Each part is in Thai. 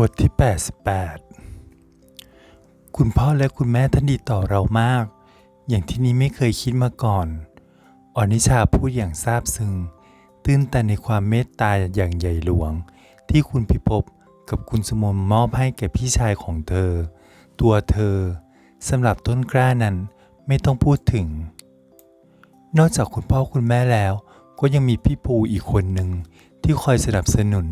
บทที่ 88 คุณพ่อและคุณแม่ท่านดีต่อเรามาก อย่างที่นี้ไม่เคยคิดมาก่อน อนิชาพูดอย่างซาบซึ้งตื้นตันในความเมตตาอย่างใหญ่หลวง ที่คุณพิภพกับคุณสมนมอบให้แก่พี่ชายของเธอ ตัวเธอสำหรับต้นกล้านั้นไม่ต้องพูดถึง นอกจากคุณพ่อคุณแม่แล้ว ก็ยังมีพี่ภูอีกคนหนึ่งที่คอยสนับสนุน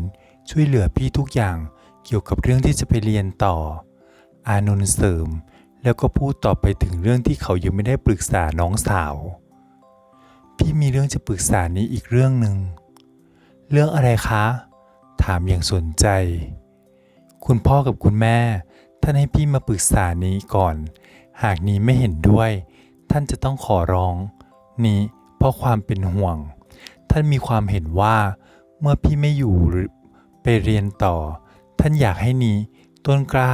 ช่วยเหลือพี่ทุกอย่าง เกี่ยวกับเรื่องที่จะไปเรียนต่อ อานนท์เสริม แล้วก็พูดต่อไปถึงเรื่องที่เขายังไม่ได้ปรึกษาน้องสาว พี่มีเรื่องจะปรึกษานี้อีกเรื่องหนึ่ง เรื่องอะไรคะ ถามอย่างสนใจ คุณพ่อกับคุณแม่ ท่านให้พี่มาปรึกษานี้ก่อน หากนี้ไม่เห็นด้วย ท่านจะต้องขอร้อง นี้เพราะความเป็นห่วง ท่านมีความเห็นว่า เมื่อพี่ไม่อยู่หรือไปเรียนต่อ ท่านอยากให้นี้ต้นกล้า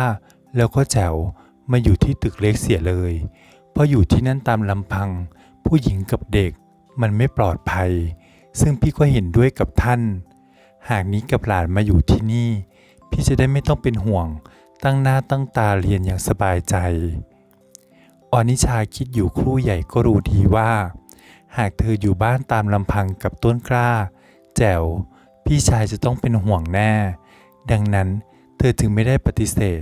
แล้วก็แจ๋วมาอยู่ที่ตึกเล็กเสียเลย เพราะอยู่ที่นั่นตามลำพัง ผู้หญิงกับเด็กมันไม่ปลอดภัย ซึ่งพี่ก็เห็นด้วยกับท่าน หากนี้กับหลานมาอยู่ที่นี่ พี่จะได้ไม่ต้องเป็นห่วง ตั้งหน้าตั้งตาเรียนอย่างสบายใจ อนิชาคิดอยู่ครู่ใหญ่ก็รู้ดีว่า หากเธออยู่บ้านตามลำพังกับต้นกล้า แจ๋ว พี่ชายจะต้องเป็นห่วงแน่ ดังนั้นเธอจึงไม่ได้ปฏิเสธ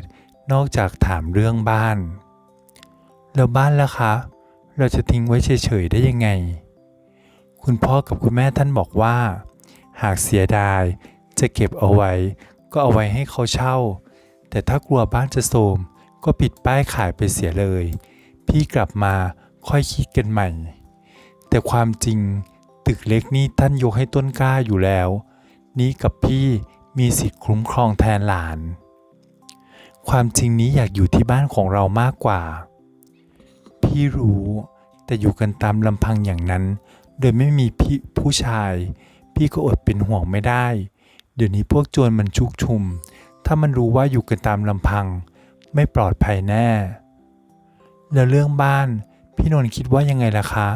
นอกจากถามเรื่องบ้าน แล้วบ้านล่ะคะ เราจะทิ้งไว้เฉยๆได้ยังไง คุณพ่อกับคุณแม่ท่านบอกว่า หากเสียดายจะเก็บเอาไว้ ก็เอาไว้ให้เขาเช่า แต่ถ้ากลัวบ้านจะโทรมก็ปิดป้ายขายไปเสียเลย พี่กลับมาค่อยคิดกันใหม่ แต่ความจริงตึกเล็กนี่ท่านยกให้ต้นกล้าอยู่แล้ว นี้กับพี่ มีสิทธิ์คุ้มครองแทนหลาน ความจริงนี้อยากอยู่ที่บ้านของเรามากกว่า พี่รู้แต่อยู่กันตามลำพังอย่างนั้น โดยไม่มีพี่ผู้ชาย พี่ก็อดเป็นห่วงไม่ได้ เดี๋ยวนี้พวกโจรมันชุกชุม ถ้ามันรู้ว่าอยู่กันตามลำพัง ไม่ปลอดภัยแน่ แล้วเรื่องบ้าน พี่นนท์คิดว่ายังไงล่ะคะ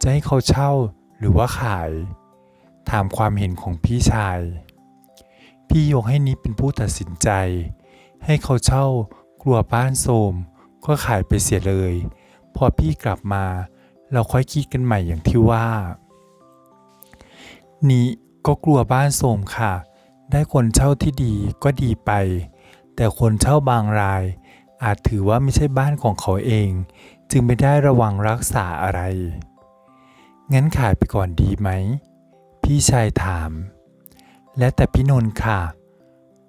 จะให้เขาเช่าหรือว่าขาย ถามความเห็นของพี่ชาย พี่ยกให้นี้เป็นผู้ตัดสินใจ ให้เขาเช่ากลัวบ้านโทรมก็ขายไปเสียเลย พอพี่กลับมา เราค่อยคิดกันใหม่อย่างที่ว่า นี้ก็กลัวบ้านโทรมค่ะ ได้คนเช่าที่ดีก็ดีไป แต่คนเช่าบางราย อาจถือว่าไม่ใช่บ้านของเขาเอง จึงไม่ได้ระวังรักษาอะไร งั้นขายไปก่อนดีไหม พี่ชายถาม และแต่พี่นนท์ค่ะ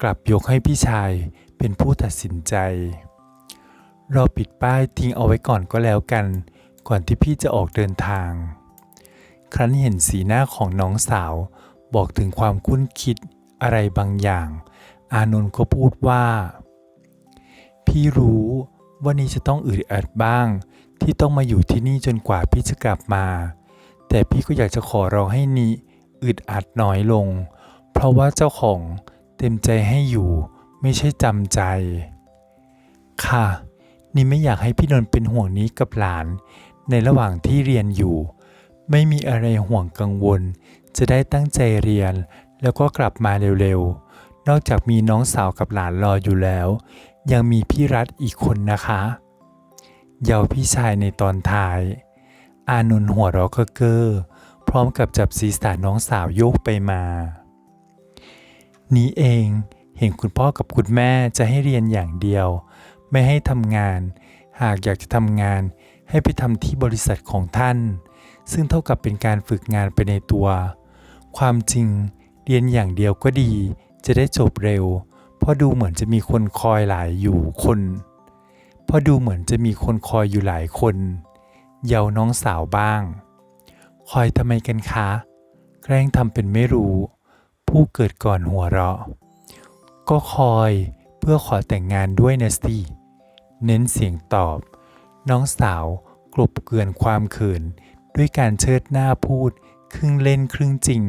กลับยกให้พี่ชายเป็นผู้ตัดสินใจ เราปิดป้ายทิ้งเอาไว้ก่อนก็แล้วกัน ก่อนที่พี่จะออกเดินทาง ครั้นเห็นสีหน้าของน้องสาวบอกถึงความคุ้นคิดอะไรบางอย่าง อานนท์ก็พูดว่า พี่รู้ว่านี่จะต้องอึดอัดบ้าง ที่ต้องมาอยู่ที่นี่จนกว่าพี่จะกลับมา แต่พี่ก็อยากจะขอร้องให้นี้อึดอัดน้อยลงเราะว่าเจ้าของเต็มใจให้อยู่ไม่ใช่จำใจ ค่ะ นี่ไม่อยากให้พี่นนท์เป็นห่วงนี้กับหลาน ในระหว่างที่เรียนอยู่ ไม่มีอะไรห่วงกังวล จะได้ตั้งใจเรียน แล้วก็กลับมาเร็วๆ นอกจากมีน้องสาวกับหลานรออยู่แล้ว ยังมีพี่รัฐอีกคนนะคะเยาพี่ชายในตอนท้าย อานนท์หัวเราะก็เก้อพร้อมกับจับศีรษะน้องสาวโยกไปมา นี้เองเห็นคุณพ่อกับคุณแม่จะให้เรียนอย่างเดียว ไม่ให้ทำงาน หากอยากจะทำงาน ให้ไปทำที่บริษัทของท่าน ซึ่งเท่ากับเป็นการฝึกงานไปในตัว ความจริงเรียนอย่างเดียวก็ดี จะได้จบเร็ว เพราะดูเหมือนจะมีคนคอยหลายอยู่คน เพราะดูเหมือนจะมีคนคอยอยู่หลายคน เยาน้องสาวบ้าง คอยทำไมกันคะ แกล้งทำเป็นไม่รู้ ผู้เกิดก่อนหัวเราะ ก็คอยเพื่อขอแต่งงานด้วยนะสิ เน้นเสียงตอบ น้องสาวกลบเกลื่อนความเขินด้วยการเชิดหน้าพูดครึ่งเล่นครึ่งจริง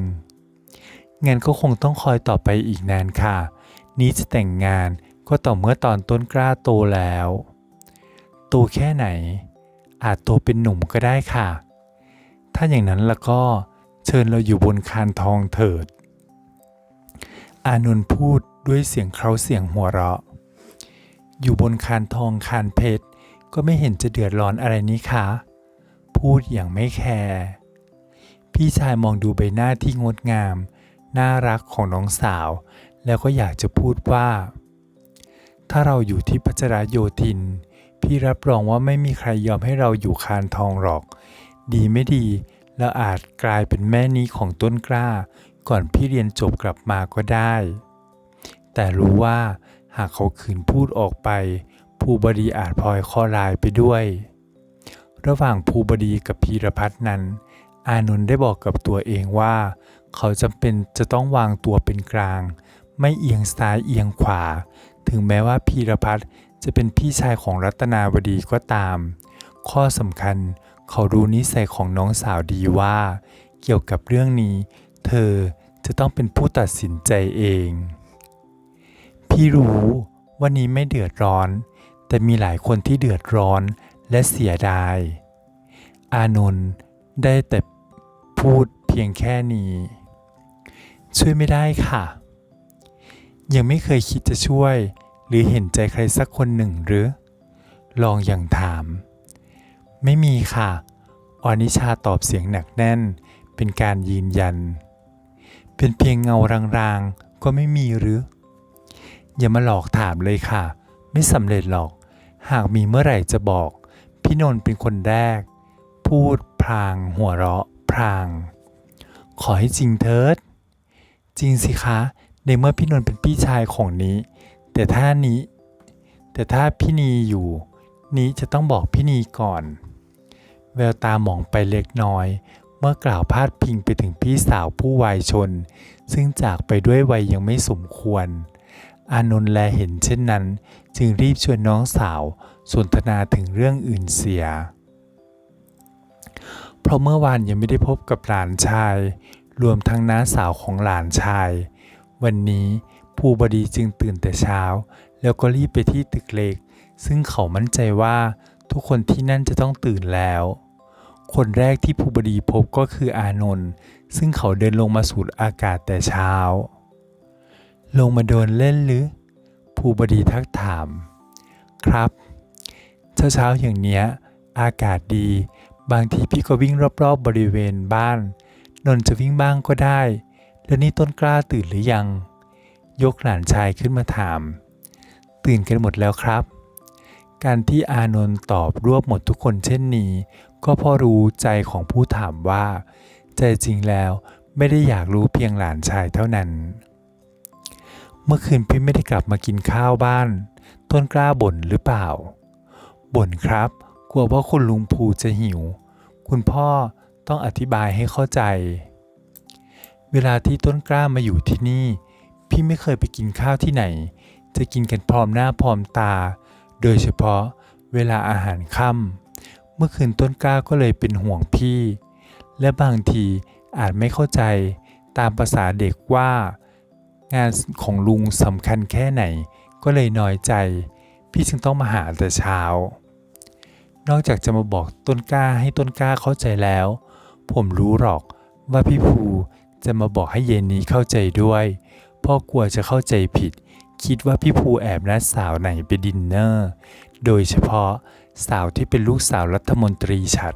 งั้นก็คงต้องคอยต่อไปอีกนานค่ะ นี้จะแต่งงานก็ต่อเมื่อตอนต้นกล้าโตแล้ว โตแค่ไหน อาจโตเป็นหนุ่มก็ได้ค่ะ ถ้าอย่างนั้นแล้วก็เชิญเราอยู่บนคานทองเถิด อานนท์พูดด้วยเสียงเคราเสียงหัวเราะ อยู่บนคานทองคานเพชร ก็ไม่เห็นจะเดือดร้อนอะไรนี่คะ พูดอย่างไม่แคร์ พี่ชายมองดูใบหน้าที่งดงาม น่ารักของน้องสาว แล้วก็อยากจะพูดว่า ถ้าเราอยู่ที่พัชรโยธิน พี่รับรองว่าไม่มีใครยอมให้เราอยู่คานทองหรอก ดีไม่ดีเราอาจกลายเป็นแม่นี้ของต้นกล้า ก่อนพี่เรียนจบกลับมาก็ได้ แต่รู้ว่าหากเขาขืนพูดออกไป ภูบดีอาจพลอยข้อลายไปด้วย ระหว่างภูบดีกับพีรพัฒน์นั้น อานนท์ได้บอกกับตัวเองว่า เขาจำเป็นจะต้องวางตัวเป็นกลาง ไม่เอียงซ้ายเอียงขวา ถึงแม้ว่าพีรพัฒน์จะเป็นพี่ชายของรัตนาวดีก็ตาม ข้อสำคัญเขารู้นิสัยของน้องสาวดีว่า เกี่ยวกับเรื่องนี้ เธอจะต้องเป็นผู้ตัดสินใจเอง พี่รู้ว่านี้ไม่เดือดร้อน แต่มีหลายคนที่เดือดร้อนและเสียดาย อานนท์ได้แต่พูดเพียงแค่นี้ ช่วยไม่ได้ค่ะ ยังไม่เคยคิดจะช่วย หรือเห็นใจใครสักคนหนึ่งหรือ ลองอย่างถาม ไม่มีค่ะ ออนิชาตอบเสียงหนักแน่นเป็นการยืนยัน เป็นเพียงเงารางๆ ก็ไม่มีหรือ อย่ามาหลอกถามเลยค่ะ ไม่สำเร็จหรอก หากมีเมื่อไหร่จะบอก พี่นนท์เป็นคนแรก พูดพลางหัวเราะพลาง ขอให้จริงเถิด จริงสิคะ ในเมื่อพี่นนท์เป็นพี่ชายของนี้ แต่ถ้านี้ แต่ถ้าพี่นีอยู่ นี้จะต้องบอกพี่นีก่อน แววตาหมองไปเล็กน้อย เมื่อกล่าวพาดพิงไปถึงพี่สาวผู้วัยชน ซึ่งจากไปด้วยวัยยังไม่สมควร อานนท์แลเห็นเช่นนั้น จึงรีบชวนน้องสาวสนทนาถึงเรื่องอื่นเสีย เพราะเมื่อวานยังไม่ได้พบกับหลานชาย รวมทั้งน้าสาวของหลานชาย วันนี้ภูบดีจึงตื่นแต่เช้า แล้วก็รีบไปที่ตึกเล็ก ซึ่งเขามั่นใจว่าทุกคนที่นั่นจะต้องตื่นแล้ว คนแรกที่ภูบดีพบก็คืออานนท์ซึ่งเขาเดินลงมาสูดอากาศแต่เช้า ลงมาเดินเล่นหรือ ภูบดีทักถาม ครับ เช้าเช้าอย่างเนี้ย อากาศดี บางทีพี่ก็วิ่งรอบๆบบริเวณบ้าน นนจะวิ่งบ้างก็ได้ แล้วนี่ต้นกล้าตื่นหรือยัง ยกหลานชายขึ้นมาถาม ตื่นกันหมดแล้วครับ การที่อานนท์ตอบรวบหมดทุกคนเช่นนี้ ก็พราะรู้ใจของผู้ถามว่า ใจจริงแล้วไม่ได้อยากรู้เพียงหลานชายเท่านั้น เมื่อคืนพี่ไม่ได้กลับมากินข้าวบ้าน ต้นกล้าบ่นหรือเปล่า บ่นครับ กลัวว่าคุณลุงภูจะหิว คุณพ่อต้องอธิบายให้เข้าใจ เวลาที่ต้นกล้ามาอยู่ที่นี่ พี่ไม่เคยไปกินข้าวที่ไหน จะกินกันพร้อมหน้าพร้อมตา โดยเฉพาะเวลาอาหารค่ำ เมื่อคืนต้นกล้าก็เลยเป็นห่วงพี่ และบางทีอาจไม่เข้าใจตามภาษาเด็กว่า งานของลุงสำคัญแค่ไหนก็เลยน้อยใจ พี่จึงต้องมาหาแต่เช้า นอกจากจะมาบอกต้นกล้าให้ต้นกล้าเข้าใจแล้ว ผมรู้หรอกว่าพี่ภูจะมาบอกให้เย็นนี้เข้าใจด้วยเพ่อกลัวจะเข้าใจผิด คิดว่าพี่ภูแอบนัดสาวไหนไปดินเนอร์ โดยเฉพาะ สาวที่เป็นลูกสาวรัฐมนตรีฉัด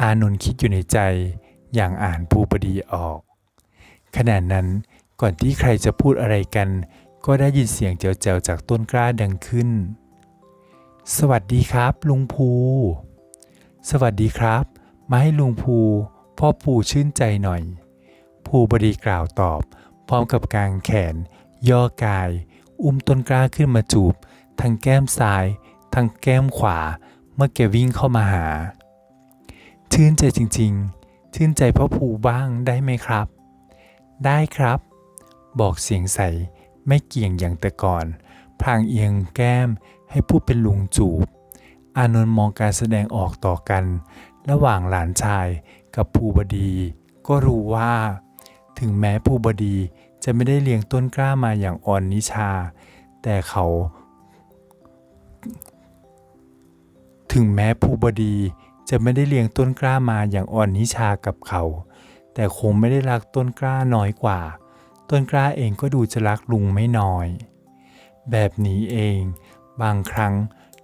อานนท์คิดอยู่ในใจอย่างอ่านภูบดีออก ขณะนั้นก่อนที่ใครจะพูดอะไรกัน ก็ได้ยินเสียงเจียวๆจากต้นกล้าดังขึ้น สวัสดีครับ ลุงภู สวัสดีครับ มาให้ลุงภู พ่อปู่ชื่นใจหน่อย ภูบดีกล่าวตอบ พร้อมกับกางแขน ย่อกาย อุ้มต้นกล้าขึ้นมาจูบ ทั้งแก้มซ้าย ทั้งแก้มขวาเมื่อแกวิ่งเข้ามาหา ชื่นใจจริงๆ ชื่นใจพ่อภูบ้างได้ไหมครับ ได้ครับ บอกเสียงใสไม่เกี่ยงอย่างแต่ก่อน พลางเอียงแก้มให้ผู้เป็นลุงจูบ อานนท์มองการแสดงออกต่อกัน ระหว่างหลานชายกับภูบดี ก็รู้ว่า ถึงแม้ภูบดีจะไม่ได้เลี้ยงต้นกล้ามาอย่างอ่อนนิชา แต่เขา ถึงแม้ภูบดีจะไม่ได้เลี้ยงต้นกล้ามาอย่างอ่อนนิชากับเขา แต่คงไม่ได้รักต้นกล้าน้อยกว่า ต้นกล้าเองก็ดูจะรักลุงไม่น้อย แบบนี้เอง บางครั้ง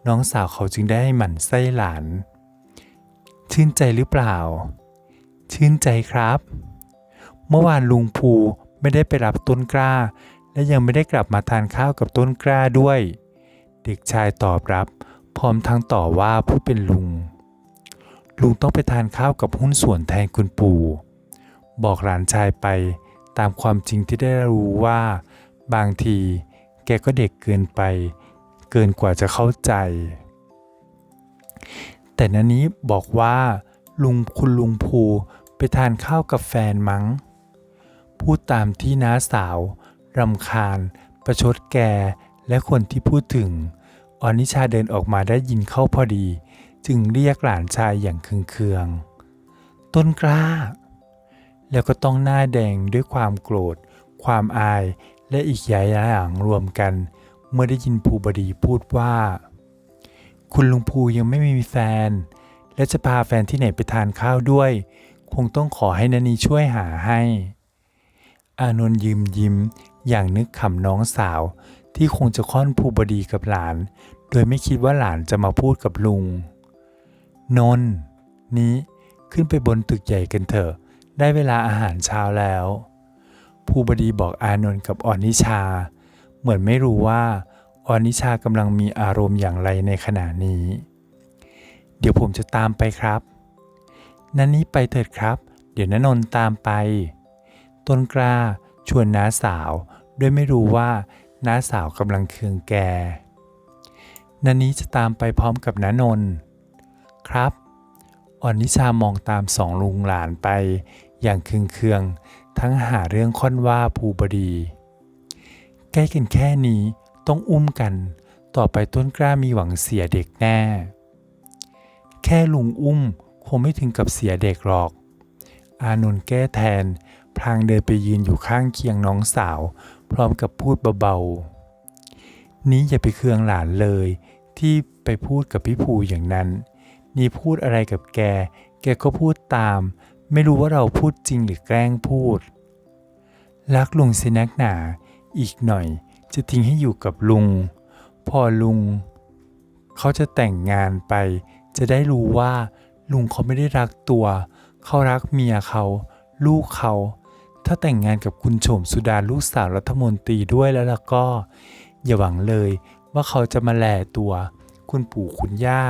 น้องสาวเขาจึงได้หมั่นไส้หลาน ชื่นใจหรือเปล่า ชื่นใจครับ เมื่อวานลุงภูไม่ได้ไปรับต้นกล้า และยังไม่ได้กลับมาทานข้าวกับต้นกล้าด้วย เด็กชายตอบรับ พร้อมทั้งต่อว่าผู้เป็นลุง ลุงต้องไปทานข้าวกับหุ้นส่วนแทนคุณปู่ บอกหลานชายไปตามความจริงที่ได้รู้ว่า บางทีแกก็เด็กเกินไป เกินกว่าจะเข้าใจ แต่นันนี้บอกว่า ลุงคุณลุงภูไปทานข้าวกับแฟนมั้ง พูดตามที่น้าสาวรำคาญ ประชดแกและคนที่พูดถึง อนิชาเดินออกมาได้ยินเข้าพอดี จึงเรียกหลานชายอย่างเคืองๆ ต้นกล้า แล้วก็ต้องหน้าแดงด้วยความโกรธ ความอายและอีกหลายอย่างรวมกัน เมื่อได้ยินภูบดีพูดว่า คุณลุงภูยังไม่มีแฟน และจะพาแฟนที่ไหนไปทานข้าวด้วย คงต้องขอให้นันนีช่วยหาให้ อานนท์ยืมยิ้มอย่างนึกขำน้องสาว ที่คงจะค่อนภูบดีกับหลาน โดยไม่คิดว่าหลานจะมาพูดกับลุง นนท์นี้ขึ้นไปบนตึกใหญ่กันเถอะ ได้เวลาอาหารเช้าแล้ว ภูบดีบอกอานนท์กับออนิชา เหมือนไม่รู้ว่าออนิชากำลังมีอารมณ์อย่างไรในขณะนี้ เดี๋ยวผมจะตามไปครับ นันนี้ไปเถิดครับ เดี๋ยวนนน์ตามไป ต้นกล้าชวนน้าสาวโดยไม่รู้ว่า น้าสาวกำลังเคืองแกนันนี้จะตามไปพร้อมกับน้านน์ครับ อ่อนนิชามองตามสองลุงหลานไป อย่างเคืองๆทั้งหาเรื่องค่อนว่าภูบดี ใกล้กันแค่นี้ต้องอุ้มกัน ต่อไปต้นกล้ามีหวังเสียเด็กแน่ แค่ลุงอุ้มคงไม่ถึงกับเสียเด็กหรอก อานนท์แก้แทน พลางเดินไปยืนอยู่ข้างเคียงน้องสาว พร้อมกับพูดเบาๆ นี้อย่าไปเคืองหลานเลย ที่ไปพูดกับพี่ภูอย่างนั้น นี่พูดอะไรกับแก แกก็พูดตาม ไม่รู้ว่าเราพูดจริงหรือแกล้งพูด รักลุงสินักหนา อีกหน่อยจะทิ้งให้อยู่กับลุง พอลุง เขาจะแต่งงานไป จะได้รู้ว่า ลุงเขาไม่ได้รักตัว เขารักเมียเขา ลูกเขา ถ้าแต่งงานกับคุณโฉมสุดาลูกสาวรัฐมนตรีด้วยแล้วล่ะก็ อย่าหวังเลยว่าเขาจะมาแลตัว คุณปู่คุณย่า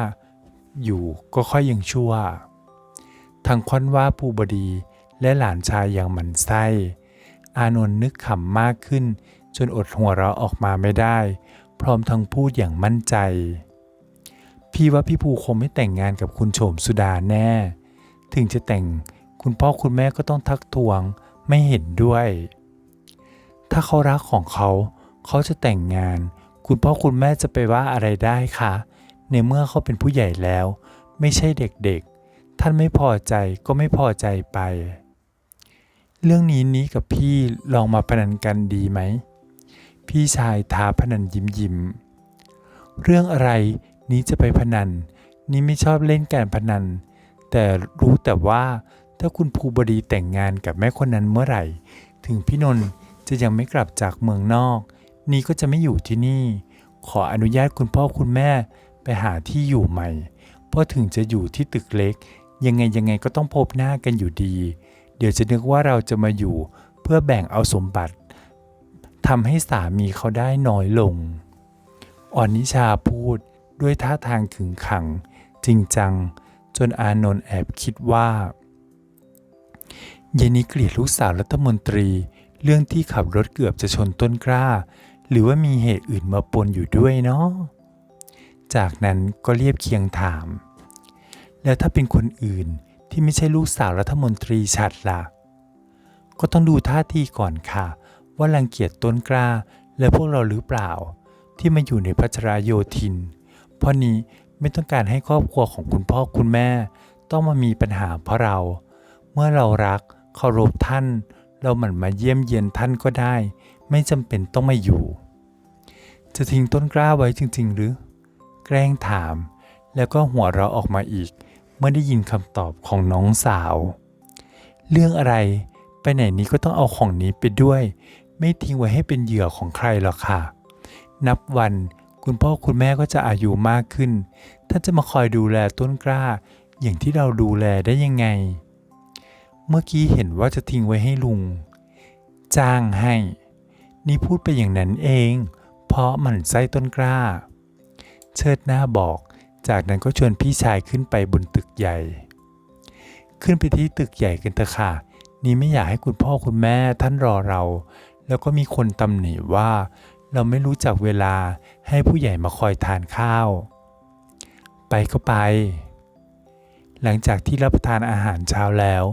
อยู่ก็ค่อยยังชั่วทางค่อนว่าภูบดีและหลานชายอย่างหมันไส้ อานนท์นึกขำมากขึ้น จนอดหัวเราะออกมาไม่ได้ พร้อมทั้งพูดอย่างมั่นใจ พี่ว่าพี่ภูคงไม่แต่งงานกับคุณโฉมสุดาแน่ ถึงจะแต่งคุณพ่อคุณแม่ก็ต้องทักทวง ไม่เห็นด้วย ถ้าเขารักของเขา เขาจะแต่งงาน คุณพ่อคุณแม่จะไปว่าอะไรได้คะในเมื่อเขาเป็นผู้ใหญ่แล้ว ไม่ใช่เด็กๆ ท่านไม่พอใจก็ไม่พอใจไป เรื่องนี้นี้กับพี่ลองมาพนันกันดีไหม พี่ชายท้าพนันยิ้มยิ้มเรื่องอะไรนี้จะไปพนัน นี่ไม่ชอบเล่นการพนัน แต่รู้แต่ว่า ถ้าคุณภูบดีแต่งงานกับแม่คนนั้นเมื่อไหร่ ถึงพี่นนท์จะยังไม่กลับจากเมืองนอก นี่ก็จะไม่อยู่ที่นี่ ขออนุญาตคุณพ่อคุณแม่ไปหาที่อยู่ใหม่ เพราะถึงจะอยู่ที่ตึกเล็ก ยังไงยังไงก็ต้องพบหน้ากันอยู่ดี เดี๋ยวจะนึกว่าเราจะมาอยู่เพื่อแบ่งเอาสมบัติทำให้สามีเขาได้น้อยลง อ่อนนิชาพูดด้วยท่าทางขึงขัง จริงจัง จนอานนท์แอบคิดว่า เยนนี้เกลียดลูกสาวรัฐมนตรี เรื่องที่ขับรถเกือบจะชนต้นกล้า หรือว่ามีเหตุอื่นมาปนอยู่ด้วยเนาะจากนั้นก็เรียบเคียงถาม แล้วถ้าเป็นคนอื่นที่ไม่ใช่ลูกสาวรัฐมนตรีชัดล่ะ ก็ต้องดูท่าทีก่อนค่ะ ว่ารังเกียจต้นกล้าและพวกเราหรือเปล่า ที่มาอยู่ในพัชราโยธิน เพราะนี้ไม่ต้องการให้ครอบครัวของคุณพ่อคุณแม่ ต้องมามีปัญหาเพราะเรา เมื่อเรารัก เคารพท่านเราหมั่นมาเยี่ยมเยียนท่านก็ได้ ไม่จำเป็นต้องมาอยู่ จะทิ้งต้นกล้าไว้จริง ๆ หรือ แกล้งถาม แล้วก็หัวเราะออกมาอีก เมื่อได้ยินคำตอบของน้องสาว เรื่องอะไรไปไหนนี้ก็ต้องเอาของนี้ไปด้วย ไม่ทิ้งไว้ให้เป็นเหยื่อของใครหรอกค่ะ นับวันคุณพ่อคุณแม่ก็จะอายุมากขึ้น ท่านจะมาคอยดูแลต้นกล้า อย่างที่เราดูแลได้ยังไง เมื่อกี้เห็นว่าจะทิ้งไว้ให้ลุง จ้างให้ นี่พูดไปอย่างนั้นเอง เพราะมันไส้ต้นกล้า เชิดหน้าบอก จากนั้นก็ชวนพี่ชายขึ้นไปบนตึกใหญ่ ขึ้นไปที่ตึกใหญ่กันเถอะค่ะ นี่ไม่อยากให้คุณพ่อคุณแม่ท่านรอเรา แล้วก็มีคนตำหนิว่า เราไม่รู้จักเวลาให้ผู้ใหญ่มาคอยทานข้าว ไปก็ไป หลังจากที่รับประทานอาหารเช้าแล้ว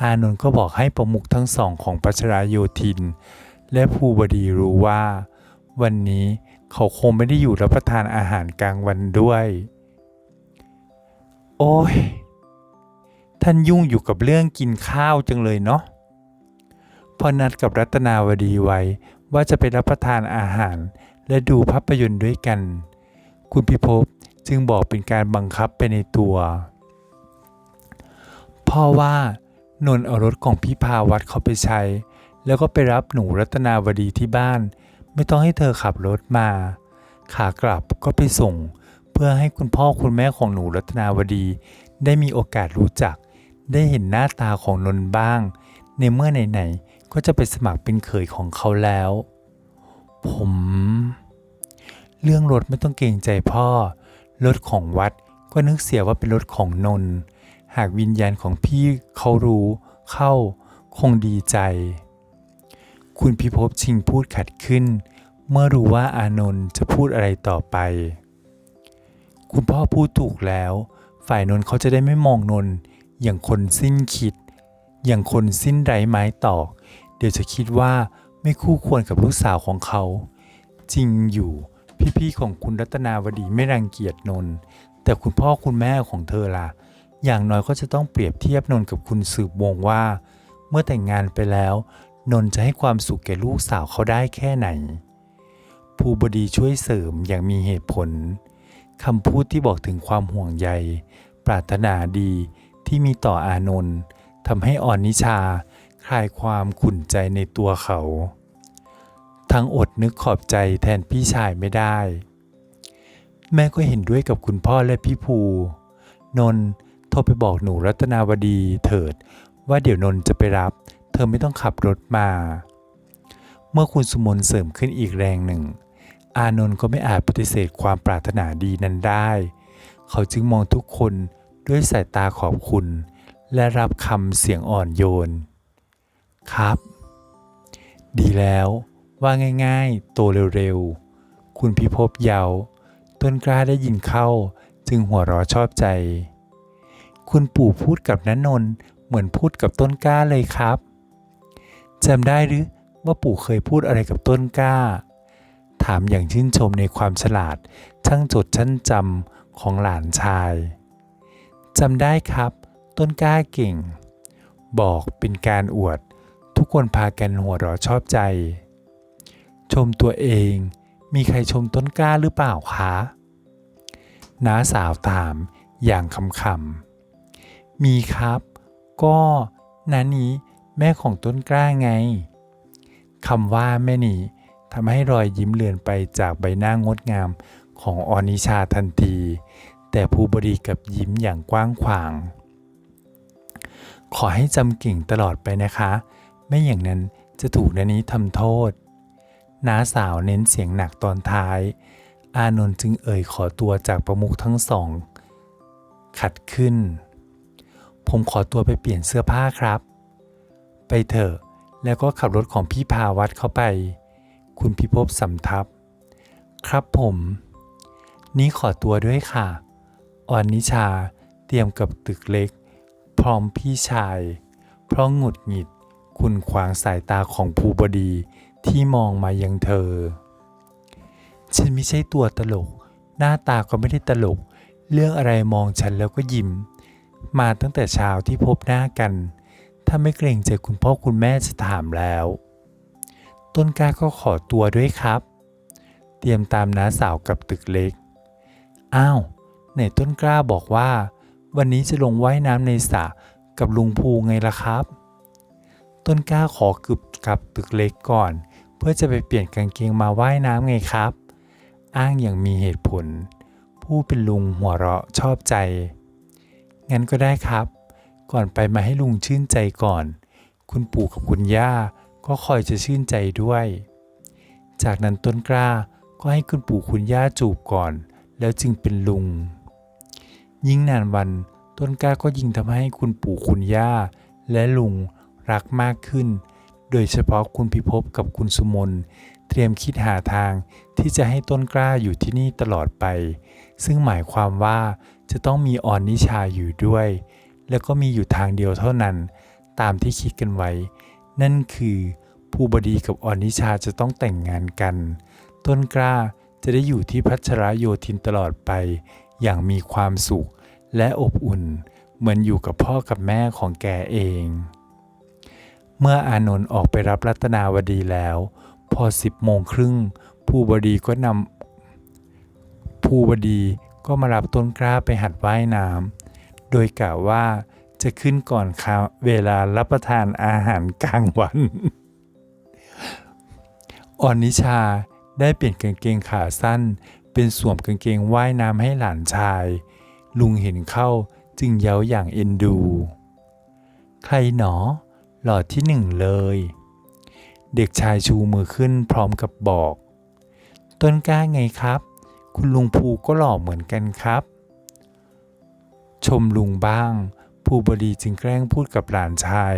อานนท์ก็บอกให้ประมุขทั้งสองของปัชราโยธิน และภูบดีรู้ว่า วันนี้เขาคงไม่ได้อยู่รับประทานอาหารกลางวันด้วย โอ้ย ท่านยุ่งอยู่กับเรื่องกินข้าวจังเลยเนาะพอนัดกับรัตนาวดีไว้ว่าจะไปรับประทานอาหารและดูภาพยนตร์ด้วยกัน คุณพิภพจึงบอกเป็นการบังคับไปในตัวเพราะว่า นนเอารถของพี่พาวัดเขาไปใช้ แล้วก็ไปรับหนูรัตนาวดีที่บ้าน ไม่ต้องให้เธอขับรถมา ขากลับก็ไปส่ง เพื่อให้คุณพ่อคุณแม่ของหนูรัตนาวดี ได้มีโอกาสรู้จัก ได้เห็นหน้าตาของนนบ้าง ในเมื่อไหนๆก็จะไปสมัครเป็นเขยของเขาแล้ว ผม เรื่องรถไม่ต้องเกรงใจพ่อรถของวัดก็นึกเสียว่าเป็นรถของนนท์ หากวิญญาณของพี่เขารู้เข้าคงดีใจ คุณพิภพชิงพูดขัดขึ้น เมื่อรู้ว่าอานนท์จะพูดอะไรต่อไป คุณพ่อพูดถูกแล้ว ฝ่ายนนท์เขาจะได้ไม่มองนนท์อย่างคนสิ้นคิด อย่างคนสิ้นไร้ไม้ตอก เดี๋ยวจะคิดว่าไม่คู่ควรกับลูกสาวของเขา จริงอยู่พี่ๆของคุณรัตนาวดีไม่รังเกียจนนท์แต่คุณพ่อคุณแม่ของเธอล่ะ อย่างน้อยก็จะต้องเปรียบเทียบนนท์กับคุณสืบวงว่า เมื่อแต่งงานไปแล้ว นนท์จะให้ความสุขแก่ลูกสาวเขาได้แค่ไหน ภูบดีช่วยเสริมอย่างมีเหตุผลคำพูดที่บอกถึงความห่วงใย ปรารถนาดีที่มีต่ออานนท์ทำให้อ่อนนิชาคลายความขุ่นใจในตัวเขา ทั้งอดนึกขอบใจแทนพี่ชายไม่ได้ แม่ก็เห็นด้วยกับคุณพ่อและพี่ภู นนท์ โทรไปบอกหนูรัตนาวดีเถิด ว่าเดี๋ยวนนท์จะไปรับ เธอไม่ต้องขับรถมา เมื่อคุณสุมนเสริมขึ้นอีกแรงหนึ่ง อานนท์ก็ไม่อาจปฏิเสธความปรารถนาดีนั้นได้ เขาจึงมองทุกคนด้วยสายตาขอบคุณ และรับคำเสียงอ่อนโยน ครับ ดีแล้วว่าง่ายๆ โตเร็วๆ คุณพิภพเยาวต้นกล้าได้ยินเข้าจึงหัวเราะชอบใจ คุณปู่พูดกับนันนน์เหมือนพูดกับต้นกล้าเลยครับจำได้หรือว่าปู่เคยพูดอะไรกับต้นกล้า ถามอย่างชื่นชมในความฉลาดช่างจดช่างจำของหลานชายจำได้ครับ ต้นกล้าเก่ง บอกเป็นการอวด ทุกคนพากันหัวเราะชอบใจ ชมตัวเอง มีใครชมต้นกล้าหรือเปล่าคะน้าสาวถามอย่างคำคำ มีครับ ก็นานี้แม่ของต้นกล้าไงคำว่าแม่นี้ทำให้รอยยิ้มเลือนไปจากใบหน้างดงามของออนิชาทันที แต่ภูบดีกับยิ้มอย่างกว้างขวาง ขอให้จำเก่งตลอดไปนะคะ ไม่อย่างนั้นจะถูกนานี้ทำโทษน้าสาวเน้นเสียงหนักตอนท้าย อานนท์จึงเอ่ยขอตัวจากประมุขทั้งสอง ขัดขึ้น ผมขอตัวไปเปลี่ยนเสื้อผ้าครับ ไปเถอะ แล้วก็ขับรถของพี่พาวัดเข้าไป คุณพิภพสำทับ ครับผม นี่ขอตัวด้วยค่ะ ออนนิชาเตรียมกับตึกเล็ก พร้อมพี่ชาย เพราะหงุดหงิด คุณขวางสายตาของภูบดีที่มองมายังเธอ ฉันไม่ใช่ตัวตลก หน้าตาก็ไม่ได้ตลก เรื่องอะไรมองฉันแล้วก็ยิ้ม มาตั้งแต่เช้าที่พบหน้ากัน ถ้าไม่เกรงใจคุณพ่อคุณแม่จะถามแล้ว ต้นกล้าก็ขอตัวด้วยครับ เตรียมตามน้าสาวกับตึกเล็ก อ้าวไหนต้นกล้าบอกว่า วันนี้จะลงว่ายน้ำในสระกับลุงภูไงล่ะครับ ต้นกล้าขอกึบกับตึกเล็กก่อน เพื่อจะไปเปลี่ยนกางเกงมาว่ายน้ำไงครับ อ้างอย่างมีเหตุผล ผู้เป็นลุงหัวเราะชอบใจ งั้นก็ได้ครับ ก่อนไปมาให้ลุงชื่นใจก่อน คุณปู่กับคุณย่าก็คอยจะชื่นใจด้วย จากนั้นต้นกล้าก็ให้คุณปู่คุณย่าจูบก่อน แล้วจึงเป็นลุง ยิ่งนานวันต้นกล้าก็ยิ่งทำให้คุณปู่คุณย่า และลุงรักมากขึ้น โดยเฉพาะคุณพิภพกับคุณสุมนเตรียมคิดหาทางที่จะให้ต้นกล้าอยู่ที่นี่ตลอดไป ซึ่งหมายความว่า จะต้องมีออนนิชาอยู่ด้วย แล้วก็มีอยู่ทางเดียวเท่านั้น ตามที่คิดกันไว้ นั่นคือภูบดีกับออนนิชาจะต้องแต่งงานกัน ต้นกล้าจะได้อยู่ที่พัชรโยธินตลอดไป อย่างมีความสุขและอบอุ่น เหมือนอยู่กับพ่อกับแม่ของแกเอง เมื่ออานนท์ออกไปรับรัตนาวดีแล้ว พอสิบโมงครึ่งภูบดีก็นำภูบดี ก็มารับต้นกล้าไปหัดว่ายน้ำโดยกล่าวว่าจะขึ้นก่อนค่ะเวลารับประทานอาหารกลางวัน อ่อนนิชาได้เปลี่ยนกางเกงขาสั้น เป็นสวมกางเกงว่ายน้ำให้หลานชาย ลุงเห็นเข้าจึงเย้าอย่างเอ็นดู ใครหนอ หล่อที่หนึ่งเลย เด็กชายชูมือขึ้นพร้อมกับบอก ต้นกล้าไงครับ คุณลุงภูก็หล่อเหมือนกันครับ ชมลุงบ้าง ภูบดีจึงแกล้งพูดกับหลานชาย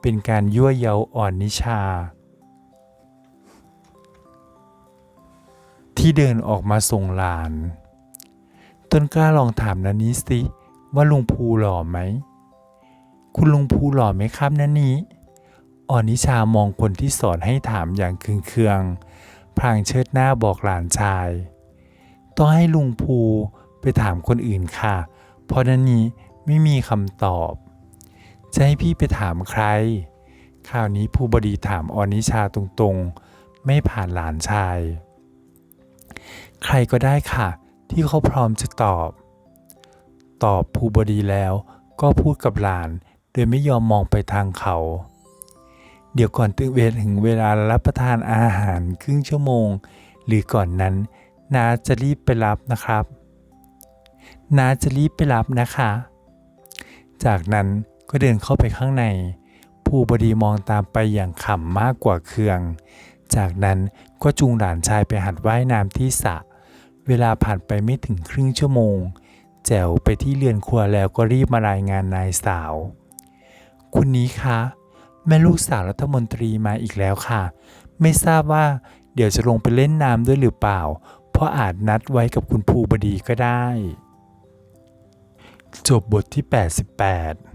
เป็นการยั่วเย้าอ่อนนิชา ที่เดินออกมาส่งหลาน ต้นกล้าลองถามนันนี้สิว่าลุงภูหล่อไหม คุณลุงภูหล่อไหมครับนันนี้อ่อนนิชามองคนที่สอนให้ถามอย่างเคืองๆพลางเชิดหน้าบอกหลานชาย ต้องให้ลุงภูไปถามคนอื่นค่ะ เพราะนันนี้ไม่มีคำตอบ จะให้พี่ไปถามใคร คราวนี้ภูบดีถามออนิชาตรงๆ ไม่ผ่านหลานชาย ใครก็ได้ค่ะ ที่เขาพร้อมจะตอบ ตอบภูบดีแล้วก็พูดกับหลานโดยไม่ยอมมองไปทางเขา เดี๋ยวก่อนถึงเวลาถึงเวลารับประทานอาหารครึ่งชั่วโมง หรือก่อนนั้น น้าจะรีบไปรับนะครับน้าจะรีบไปรับนะคะ จากนั้นก็เดินเข้าไปข้างใน ผู้บดีมองตามไปอย่างขำมากกว่าเคือง จากนั้นก็จูงหลานชายไปหัดว่ายน้ำที่สระเวลาผ่านไปไม่ถึงครึ่งชั่วโมง แจ๋วไปที่เรือนครัวแล้วก็รีบมารายงานนายสาว คุณนี้คะแม่ลูกสาวรัฐมนตรีมาอีกแล้วค่ะ ไม่ทราบว่าเดี๋ยวจะลงไปเล่นน้ำด้วยหรือเปล่า เพราะอาจนัดไว้กับคุณภูบดีก็ได้ จบบทที่ 88